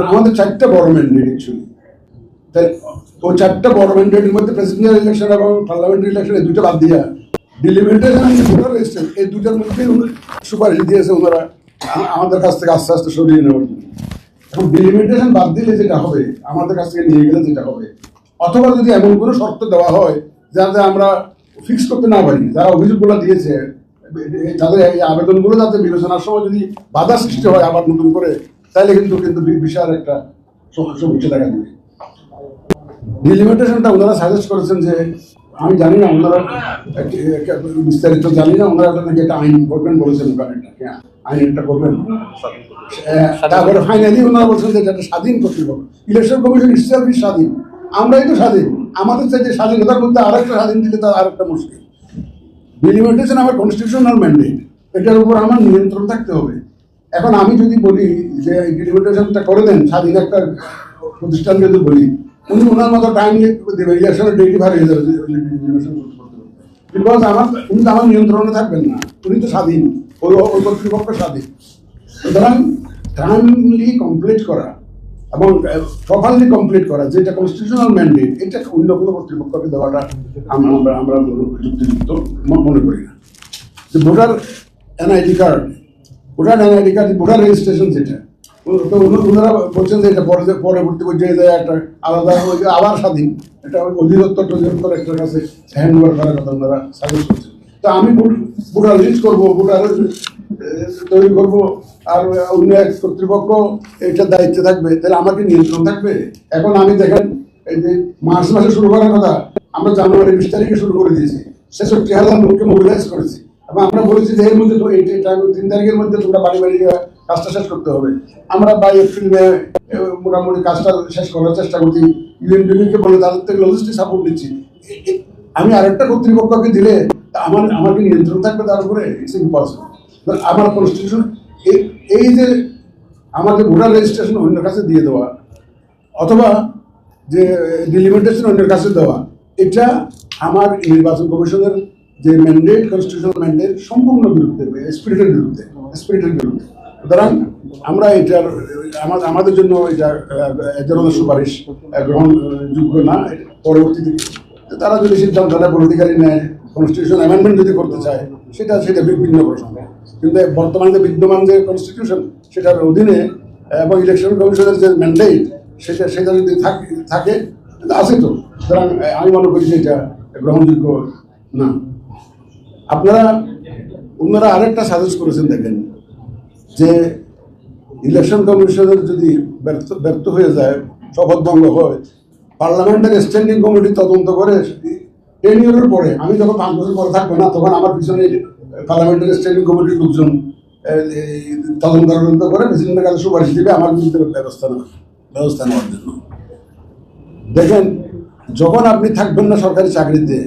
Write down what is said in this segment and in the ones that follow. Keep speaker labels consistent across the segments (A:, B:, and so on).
A: আমাদের চারটা বড় ম্যান্ডেট অ্যাকচুয়ালি তাই ওই চারটা বড় ম্যান্ডেটের মধ্যে ইলেকশন এবং পার্লামেন্টারি ইলেকশন এই দুটো বাদ দিয়া। ডিলিমিটেশন এই দুটার মধ্যে সুপারিশ দিয়েছে ওনারা। আমাদের কাছ থেকে আস্তে আস্তে সরিয়ে নেওয়ার জন্য। এখন ডিলিমিটেশন বাদ দিলে যেটা হবে, আমাদের কাছ থেকে নিয়ে গেলে যেটা হবে। অথবা যদি এমন কোনো শর্ত দেওয়া হয়, যাতে আমরা ফিক্স করতে না পারি। যারা অভিযোগগুলো দিয়েছে তাদের এই আবেদনগুলো যাতে বিবেচনার সময় যদি বাধা সৃষ্টি হয় আবার নতুন করে তাহলে কিন্তু কিন্তু বিশাল একটা সমস্যা দেখা দেবে। ডিলিমিটেশনটা ওনারা সাজেস্ট করেছেন যে আমি জানি না ওনারা বিস্তারিত জানি না ওনারা নাকি একটা আইন করবেন বলেছেন ওখানে আইন একটা করবেন? তারপরে ফাইনালি ওনারা বলছেন যে এটা স্বাধীন কর্তৃপক্ষ। ইলেকশন কমিশন ইসলাম স্বাধীন। আমরাই তো স্বাধীন। আমাদের চাইতে স্বাধীনতার মধ্যে আরেকটা স্বাধীন দিলে তার আরেকটা মুশকিল। ডিলিমিটেশন আমার কনস্টিটিউশনাল ম্যান্ডেট এটার উপর আমার নিয়ন্ত্রণ থাকতে হবে। এখন আমি যদি বলি যে ডিলিমিটেশনটা করে দেন, স্বাধীন একটা প্রতিষ্ঠান যদি বলি, উনি ওনার মতো টাইম দেবে ইলেকশনের ডেটই ভার হয়ে যাবে বিকজ আমার, উনি তো আমার নিয়ন্ত্রণে থাকবেন না, উনি তো স্বাধীন ওই ওই কর্তৃপক্ষ স্বাধীন। সুতরাং টাইমলি কমপ্লিট করা এবং প্রপারলি কমপ্লিট করা, যেটা কনস্টিটিউশনাল ম্যান্ডেট এটা অন্য কোনো কর্তৃপক্ষকে দেওয়াটা আমরা আমরা যুক্তিযুক্ত মনে করি না। যে voter NID card voter card voter registration যেটা। তো ওনারা বলছেন যে এটা পরে পরবর্তী পর্যায়ে যায় একটা আলাদা আবার স্বাধীন, এটা অধিদপ্তর টধিদপ্তর একটা কাছে হ্যান্ড ওভার করার কথা ওনারা সাজেস্ট করছেন। তো আমি ভোটার লিস্ট করব, ভোটার তৈরি করব, আর অন্য এক কর্তৃপক্ষ এইটার দায়িত্বে থাকবে, তাহলে আমাকে নিয়ন্ত্রণ থাকবে। এখন আমি দেখেন, এই যে মার্চ মাসে শুরু করার কথা, আমরা জানুয়ারি বিশ তারিখে শুরু করে দিয়েছি, ছেষট্টি হাজার লোককে মোবিলাইজ করেছি। এবং আমরা বলেছি যে এর মধ্যে তিন তারিখের মধ্যে তোমরা বাড়ি বাড়ি কাজটা শেষ করতে হবে। আমরা বাই এপ্রিল মে মোটামুটি কাজটা শেষ করার চেষ্টা করছি। ইউএনডিবিকে বলে তাদের থেকে লজিস্টিক সাপোর্ট দিচ্ছি আমি আরেকটা কর্তৃপক্ষকে দিলে আমার, আমাকে নিয়ন্ত্রণ থাকবে তার উপরে ইটস ইম্পসিবল আমার কনস্টিটিউশন এই যে আমাকে ভোটার রেজিস্ট্রেশন অন্য কাছে দিয়ে দেওয়া, অথবা যে ডিলিমিটেশন অন্যের কাছে দেওয়া, এটা আমার নির্বাচন কমিশনের যে ম্যান্ডেট কনস্টিটিউশনাল ম্যান্ডেট সম্পূর্ণ বিরুদ্ধে স্পিরিটের বিরুদ্ধে স্পিরিটের বিরুদ্ধে। সুতরাং আমরা এটার, আমা- আমাদের জন্য এটা ধরনের সুপারিশ গ্রহণযোগ্য না পরবর্তীতে তারা যদি সিদ্ধান্ত নেয় পলিটিক্যালি নেয় কনস্টিটিউশন অ্যামেন্ডমেন্ট যদি করতে চায়, সেটা সেটা বিভিন্ন প্রসঙ্গ কিন্তু বর্তমানে যে বিদ্যমান যে কনস্টিটিউশন সেটার অধীনে, এবং ইলেকশন কমিশনের যে ম্যান্ডেট সেটা সেটা যদি থাকে আছে তো। সুতরাং আমি মনে করি যে এটা গ্রহণযোগ্য না। আপনারা অন্যরা আরেকটা সাজেস্ট করেছেন দেখেন, যে ইলেকশন কমিশনের যদি ব্যর্থ ব্যর্থ হয়ে যায়, শপথ ভঙ্গ হয় পার্লামেন্টের স্ট্যান্ডিং কমিটি তদন্ত করে টেন ইয়ারের পরে, আমি যখন পাঁচ বছর পরে থাকব না, তখন আমার পিছনে পার্লামেন্টের স্ট্যান্ডিং কমিটির লোকজন তদন্ত তদন্ত করে প্রেসিডেন্টের কাছে সুপারিশ দিবে, আমার বিরুদ্ধে ব্যবস্থা নেওয়া ব্যবস্থা নেওয়ার জন্য। দেখেন, যখন আপনি থাকবেন না সরকারি চাকরিতে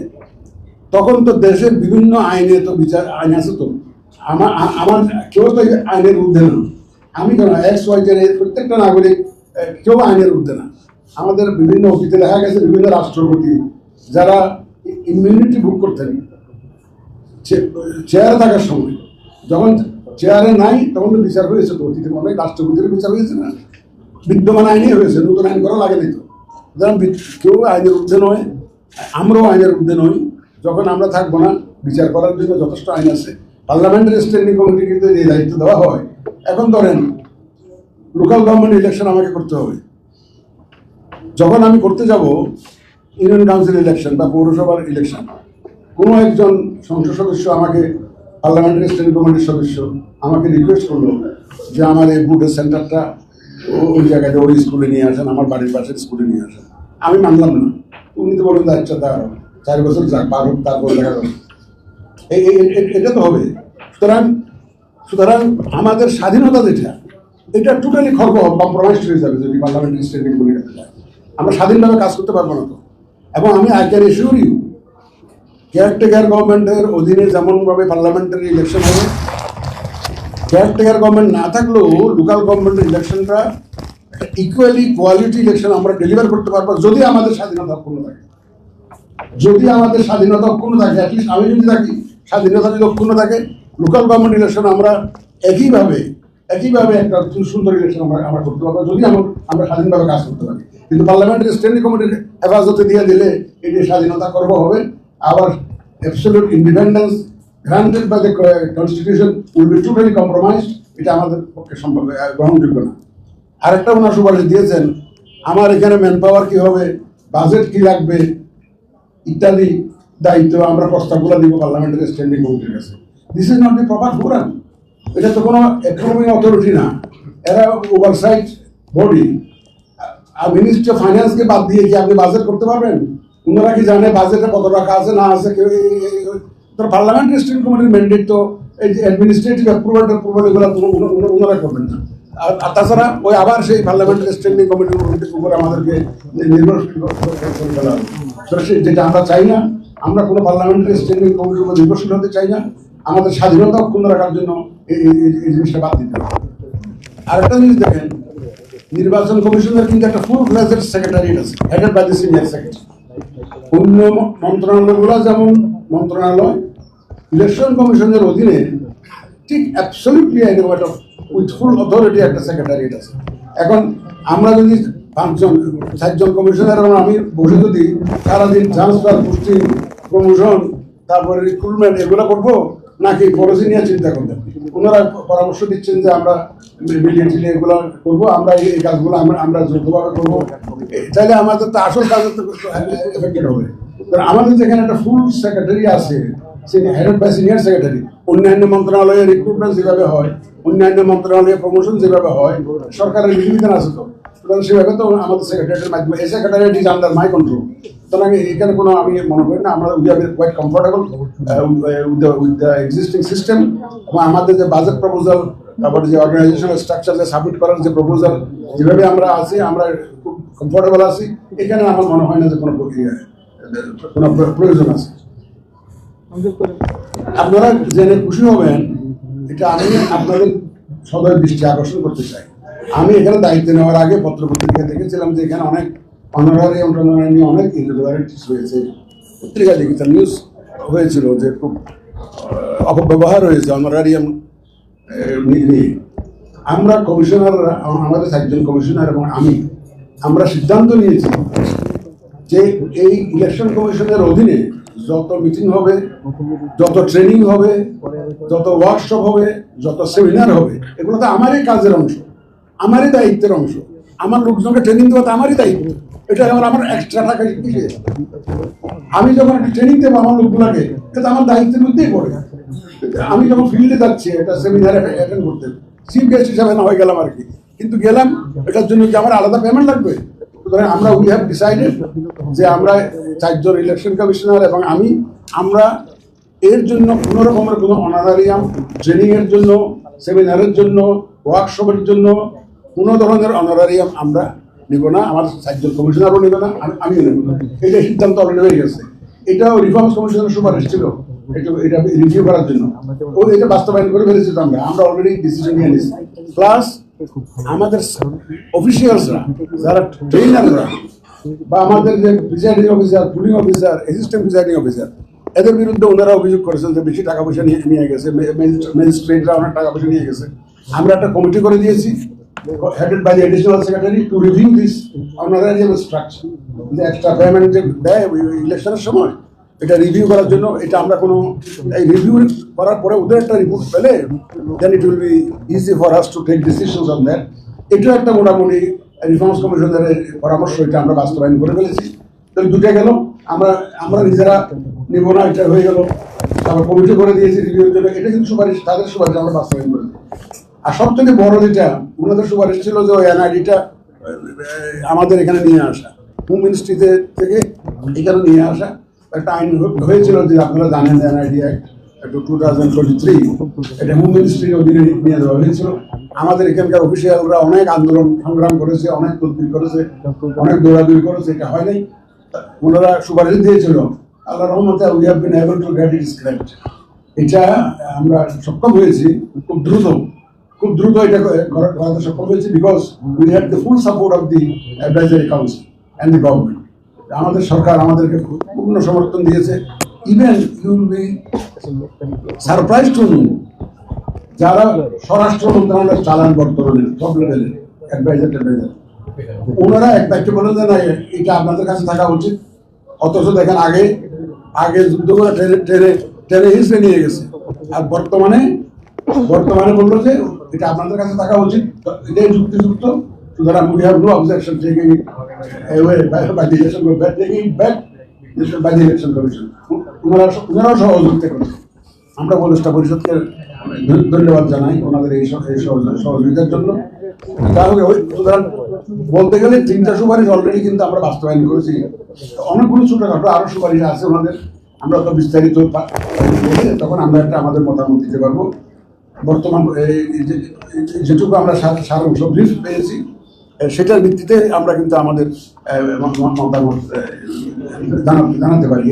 A: তখন তো দেশের বিভিন্ন আইনে তো বিচার, আইন আছে তো। আমার আমার কেউ তো আইনের ঊর্ধ্বে না। আমি কেন এক্স ওয়াই এই প্রত্যেকটা নাগরিক কেউ আইনের ঊর্ধ্বে না। আমাদের বিভিন্ন অতীতে দেখা গেছে বিভিন্ন রাষ্ট্রপতি, যারা ইমিউনিটি ভোগ করতেন। চেয়ারে থাকার সময়। যখন চেয়ারে নাই, তখন তো বিচার হয়েছে তো। অতীতে অনেক রাষ্ট্রপতির বিচার হয়েছে না। বিদ্যমান আইনে হয়েছে, নতুন আইন করা লাগে নাই তো। কেউ আইনের ঊর্ধ্বে নয়, আমরাও আইনের ঊর্ধ্বে নই। যখন আমরা থাকব না, বিচার করার জন্য যথেষ্ট আইন আছে। পার্লামেন্টারি স্ট্যান্ডিং কমিটি কিন্তু এই দায়িত্ব দেওয়া হয়। এখন ধরেন লোকাল গভর্নমেন্ট ইলেকশন আমাকে করতে হবে। যখন আমি করতে যাব ইউনিয়ন কাউন্সিল ইলেকশন বা পৌরসভার ইলেকশন কোনো একজন সংসদ সদস্য আমাকে পার্লামেন্টারি স্ট্যান্ডিং কমিটির সদস্য আমাকে রিকোয়েস্ট করল যে আমার এই বুথের সেন্টারটা ওই জায়গাটা ওই স্কুলে নিয়ে আসেন, আমার বাড়ির পাশের স্কুলে নিয়ে আসেন। আমি মানলাম না। উনি তো বললেন আচ্ছা তা চার বছর যাক, পার হোক, তারপর দেখা যাবে। এটা তো হবে। সুতরাং সুতরাং আমাদের স্বাধীনতা যেটা, এটা টোটালি খর্ব কম্প্রোমাইজ হয়ে যাবে যদি পার্লামেন্টারি স্ট্যান্ডিং কমিটি যায়। আমরা স্বাধীনভাবে কাজ করতে পারব না তো। এবং আমি I can assure you caretaker গভর্নমেন্টের অধীনে যেমনভাবে পার্লামেন্টারি ইলেকশন হবে কেয়ারটেকার গভর্নমেন্ট না থাকলেও লোকাল গভর্নমেন্টের ইলেকশনটা ইকুয়ালি কোয়ালিটি ইলেকশন আমরা ডেলিভার করতে পারব যদি আমাদের স্বাধীনতা অক্ষুণ্ণ থাকে। যদি আমাদের স্বাধীনতা অক্ষুণ্ণ থাকে অ্যাটলিস্ট আমি যদি থাকি, স্বাধীনতা যদি অক্ষুণ্ণ থাকে লোকাল গভর্নমেন্ট ইলেকশন আমরা একইভাবে একইভাবে একটা সুন্দর ইলেকশন আমরা আমরা করতে পারব, যদি আমরা আমরা স্বাধীনভাবে কাজ করতে পারি। কিন্তু পার্লামেন্টারি স্ট্যান্ডিং কমিটির হেফাজতে দিয়ে দিলে এটি স্বাধীনতা করব হবে, আবার absolute independence granted by the constitution will be totally compromised এটা আমাদের পক্ষে সম্ভব গ্রহণযোগ্য না। আরেকটা ওনার সুপারিশ দিয়েছেন, আমার এখানে ম্যান পাওয়ার কি হবে বাজেট কি লাগবে ইত্যাদি দায়িত্ব, আমরা প্রস্তাবগুলো দিব, পার্লামেন্টের স্ট্যান্ডিং কমিটির কাছে। This is not the proper forum এটা তো কোনো ইকোনমিক অথরিটি না। এরা ওভারসাইট বডি আর মিনিস্ট্রি অফ ফাইন্যান্সকে বাদ দিয়ে কি আপনি বাজেট করতে পারবেন? ওনারা কি জানে বাজেটে কত টাকা আছে, না আছে? কেউ পার্লামেন্টারি স্ট্যান্ডিং কমিটির ম্যান্ডেট তো এই যে অ্যাডমিনিস্ট্রেটিভ অ্যাপ্রুভাল অ্যাপ্রুভাল এগুলো ওনারা করবেন না। আর তাছাড়া ওই আবার সেই পার্লামেন্টারি স্ট্যান্ডিং কমিটির উপরে আমাদেরকে নির্ভরশীল। যেটা আমরা চাই না, আমরা কোনো পার্লামেন্টারি স্ট্যান্ডিং কমিটির উপর নির্ভরশীল হতে চাই না, আমাদের স্বাধীনতা অক্ষুণ্ণ রাখার জন্য এই জিনিসটা বাদ দিতে হবে। আরেকটা জিনিস দেখেন, নির্বাচন কমিশনের কিন্তু একটা ফুল ফ্লেজেড সেক্রেটারিয়েট আছে headed by the senior secretary অন্য মন্ত্রণালয়গুলো যেমন মন্ত্রণালয় ইলেকশন কমিশনের অধীনে ঠিক অ্যাবসলিউটলি একটা উইথ ফুল অথরিটি একটা সেক্রেটারিয়েট আছে। এখন আমরা যদি পাঁচজন, চারজন কমিশনার আমি বসে যদি সারাদিন ট্রান্সফার পোস্টিং প্রমোশন তারপরে রিক্রুটমেন্ট এগুলো করব, নাকি পলিসি নিয়ে চিন্তা করবেন ওনারা পরামর্শ দিচ্ছেন যে আমরা মিলিয়ে টিলিয়ে এগুলো করব, আমরা এই কাজগুলো আমরা আমরা যৌথভাবে করব। তাহলে আমাদের তো আসল কাজ এফেক্টেড হবে। আমাদের যেখানে একটা ফুল সেক্রেটারি আছে হেডেড বাই সিনিয়র সেক্রেটারি অন্যান্য মন্ত্রণালয়ে রিক্রুটমেন্ট যেভাবে হয়, অন্যান্য মন্ত্রণালয়ে প্রমোশন যেভাবে হয়, সরকারের বিধিবিধান আছে তো। সেভাবে তো আমাদের সেক্রেটারির মাধ্যমে এই secretariat is under my control সুতরাং এখানে কোনো আমি মনে করি না, আমরা we are quite comfortable with the existing system এবং আমাদের যে বাজেট প্রপোজাল তারপরে যে অর্গানাইজেশনাল স্ট্রাকচার যে সাবমিট করার যে প্রপোজাল যেভাবে আমরা আছি, আমরা খুব কমফোর্টেবল আছি। এখানে আমার মনে হয় না যে কোনো প্রক্রিয়া কোনো প্রয়োজন আছে। আপনারা জেনে খুশি হবেন, এটা আমি আপনাদের সদয় দৃষ্টি আকর্ষণ করতে চাই। আমি এখানে দায়িত্ব নেওয়ার আগে পত্র পত্রিকা দেখেছিলাম যে এখানে অনেক অনারারি অন্টারারি নিয়ে অনেক ইরেগুলারিটিস হয়েছে পত্রিকা দেখেছিলাম নিউজ হয়েছিল যে খুব অপব্যবহার হয়েছে অনারারিয়াম নিয়ে। আমরা কমিশনার আমাদের চারজন কমিশনার এবং আমি, আমরা সিদ্ধান্ত নিয়েছি যে এই ইলেকশন কমিশনের অধীনে যত মিটিং হবে, যত ট্রেনিং হবে, যত ওয়ার্কশপ হবে, যত সেমিনার হবে, এগুলো তো আমারই কাজের অংশ। আমারই দায়িত্বের অংশ। আমার লোকজনকে ট্রেনিং দেওয়া তো আমারই দায়িত্ব। এটা আমার আমার এক্সট্রা টাকা কিসে? আমি যখন একটা ট্রেনিং দেবো আমার লোকগুলোকে, এটা আমার দায়িত্বের মধ্যেই পড়ে। আমি যখন ফিল্ডে যাচ্ছি, একটা সেমিনার অ্যাটেন্ড করতে চিফ গেস্ট হিসাবে না হয়ে গেলাম আর কি। কিন্তু গেলাম, এটার জন্য কি আমার আলাদা পেমেন্ট লাগবে? সুতরাং আমরা উই হ্যাভ ডিসাইডেড যে আমরা চারজন ইলেকশন কমিশনার এবং আমি, আমরা এর জন্য কোনো রকমের কোনো অনারারিয়াম ট্রেনিংয়ের জন্য সেমিনারের জন্য ওয়ার্কশপের জন্য কোনো ধরনের অনারারিয়াম আমরা নিব না, আমার চারজন কমিশনারও নেবে না, আমি- আমিও নেব না। এটা সিদ্ধান্ত অলরেডি হয়ে গেছে। এটাও রিফর্মস কমিশনের সুপারিশ ছিল, এটা রিভিউ করার জন্য। ও এটা বাস্তবায়ন করে ফেলেছি তো আমরা। আমরা অলরেডি ডিসিশন নিয়ে নিয়েছি প্লাস আমাদের অফিসিয়ালসরা যারা ট্রেনাররা বা আমাদের যে presiding officer polling officer assistant presiding officer এদের বিরুদ্ধে ওনারা অভিযোগ করেছেন যে বেশি টাকা পয়সা নিয়ে নিয়ে গেছে। ম্যাজিস্ট্রেটরা অনেক টাকা পয়সা নিয়ে গেছে। আমরা একটা কমিটি করে দিয়েছি। Headed by the additional secretary to review this honorarium structure. যে এক্সট্রা পেমেন্ট দেয় ইলেকশনের সময়, এটা রিভিউ করার জন্য, এটা আমরা কোনো, এই রিভিউ করার পরে ওদের একটা রিপোর্ট পেলে then it will be easy for us to take decisions on that এটাও একটা মোটামুটি রিফর্মস কমিশনের পরামর্শ, এটা আমরা বাস্তবায়ন করে ফেলেছি। তো দুটো গেল, আমরা আমরা নিজেরা নিব না, এটা হয়ে গেল। তারপর কমিটি করে দিয়েছি রিভিউর জন্য, এটা কিন্তু সুপারিশ, তাদের সুপারিশ, আমরা বাস্তবায়ন আর সব থেকে বড় যেটা ওনাদের সুপারিশ ছিল যে ওই এনআইডিটা আমাদের এখানে নিয়ে আসা। হোম মিনিস্ট্রিতে থেকে এখানে নিয়ে আসা। একটা আইন হয়েছিল যে আপনারা জানেন NID act two thousand twenty three এটা হোম মিনিস্ট্রির অধীনে নিয়ে দেওয়া হয়েছিল। আমাদের এখানকার অফিসিয়ালরা অনেক আন্দোলন সংগ্রাম করেছে, অনেক তদবির করেছে, অনেক দৌড়াদৌড়ি করেছে, এটা হয় নাই। ওনারা সুপারিশ দিয়েছিল আল্লাহ রহমতে we have been able to get it scrapped এটা আমরা সক্ষম হয়েছি, খুব দ্রুত। খুব দ্রুত এটা করে- করা- করাতে সক্ষম হয়েছি because we had the full support of the advisory council and the government আমাদের সরকার আমাদেরকে পূর্ণ সমর্থন দিয়েছে। Even you will be surprise to know যারা স্বরাষ্ট্র মন্ত্রণালয় চালান বর্তমানে সব লেভেলে অ্যাডভাইজার ট্যাডভাইজার ওনারা এক বাক্যে বলেন যে, না, এটা আপনাদের কাছে থাকা উচিত। অথচ দেখেন, আগে আগে যুদ্ধ করে ট্রেনে ট্রেনে ট্রেনে হিসেবে নিয়ে গেছে। আর বর্তমানে বর্তমানে বলল যে এটা আপনাদের কাছে থাকা উচিত। এটাই যুক্তিযুক্ত। সুতরাং we have no objection taking by election taking back by election commission ওনারা ওনারাও সহযোগিতা করেছে আমরা উপদেষ্টা পরিষদকে ধন্যবাদ জানাই ওনাদের এই সহ- এই সহযোগ- সহযোগিতার জন্য। হোক, ওই- সুতরাং বলতে গেলে তিনটা সুপারিশ অলরেডি কিন্তু আমরা বাস্তবায়ন করেছি। অনেকগুলো ছোটখাটো আরও সুপারিশ আছে ওনাদের। আমরা তো বিস্তারিত তখন আমরা একটা আমাদের মতামত দিতে পারব। বর্তমান যেটুকু আমরা সার সবজি পেয়েছি সেটার ভিত্তিতে আমরা কিন্তু আমাদের জানাতে পারি।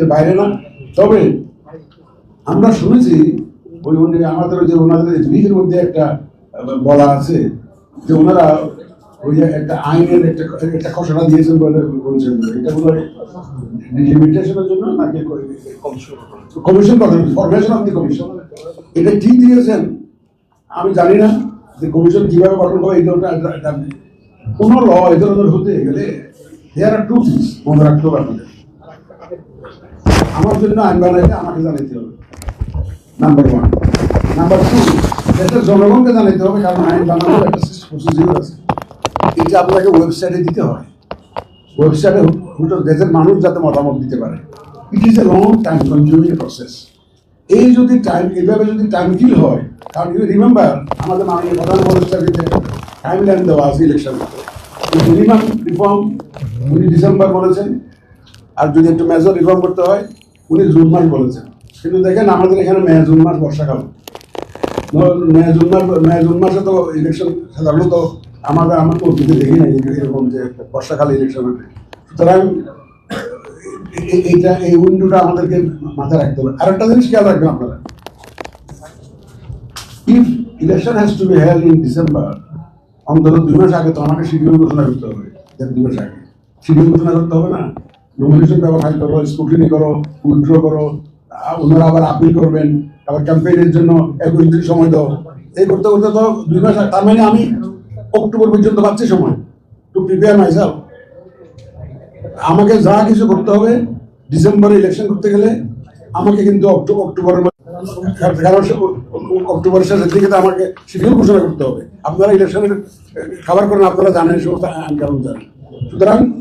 A: এর বাইরে না। তবে আমরা শুনেছি, ওই আমাদের যে ওনাদের মধ্যে একটা বলা আছে যে ওনারা ওই যে একটা আইনের একটা একটা খসড়া দিয়েছেন বলে বলছেন। এটা লিমিটেশনের জন্য নাকি commission formation of the commission এটা ঠিক দিয়েছেন? আমি জানি না যে কমিশন কীভাবে গঠন হবে এই ধরনের কোনো ল এই ধরনের হতে গেলে দেয়ার আর টু থিংস মনে রাখতে হবে আপনাদের। আমার জন্য আইন বানাইতে আমাকে জানাইতে হবে। নাম্বার ওয়ান নাম্বার টু দেশের জনগণকে জানাইতে হবে, কারণ আইন বানানোর একটা প্রসিডিউর আছে। এটা আপনাকে ওয়েবসাইটে দিতে হয়। ওয়েবসাইটে হুটো দেশের মানুষ যাতে মতামত দিতে পারে। It is a long time consuming process এই যদি টাইম এইভাবে যদি টাইম কিল হয়, কারণ ইউ রিমেম্বার আমাদের মাননীয় প্রধান টাইম লাইন দেওয়া আছে ইলেকশন মিনিমাম রিফর্ম উনি ডিসেম্বর বলেছেন, আর যদি একটু মেজর রিফর্ম করতে হয়, উনি জুন মাস বলেছেন। কিন্তু দেখেন, আমাদের এখানে মে, জুন মাস বর্ষাকাল। মে, জুন মাস, মে, জুন মাসে তো ইলেকশন সাধারণত আমাদের আমার তো দেখি এই- এরকম যে বর্ষাকালে ইলেকশন হবে। সুতরাং এইটা, এই উইন্ডোটা আমাদেরকে মাথায় রাখতে হবে। আর একটা জিনিস খেয়াল রাখবেন আপনারা। If election has to be held in December অন্তত দুই মাস আগে তো আমাকে শিডিউল ঘোষণা করতে হবে দুই মাস আগে। শিডিউল ঘোষণা করতে হবে না। নমিনেশন ব্যবহার করো স্কুটিনি করো উইথড্র করো ওনারা আবার আপিল করবেন, আবার ক্যাম্পেইনের জন্য একুশ দিন সময় দাও। এই করতে করতে তো দুই মাস তার মানে আমি অক্টোবর পর্যন্ত পাচ্ছি সময়। টু প্রিপেয়ার মাইসেলফ আমাকে যা কিছু করতে হবে, ডিসেম্বরে ইলেকশন করতে গেলে আমাকে কিন্তু অক্টো- অক্টোবরের অক্টোবরের শেষের দিকে আমাকে শিডিউল ঘোষণা করতে হবে। আপনারা ইলেকশনের খাবার করেন, আপনারা জানেন সমস্ত আইন কারণ জানেন। সুতরাং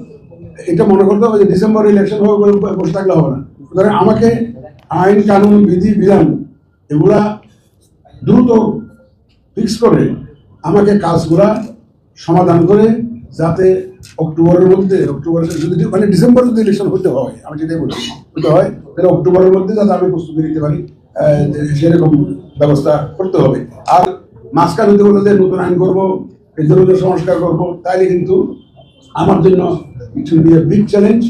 A: এটা মনে করতে হবে যে ডিসেম্বরে ইলেকশন হবে বলে বসে থাকলে হবে না। সুতরাং আমাকে আইন, কানুন, বিধি, বিধান, এগুলা দ্রুত ফিক্স করে আমাকে কাজগুলা সমাধান করে যাতে অক্টোবরের মধ্যে, অক্টোবরের যদি মানে ডিসেম্বর যদি ইলেকশন হতে হয়, আমি যেটাই বলছি হতে হয়, তাহলে অক্টোবরের মধ্যে যাতে আমি প্রস্তুতি নিতে পারি সেরকম ব্যবস্থা করতে হবে। আর মাঝখান হতে বলে যে নতুন আইন করব সংস্কার করব, তাইলে কিন্তু আমার জন্য it will be big challenge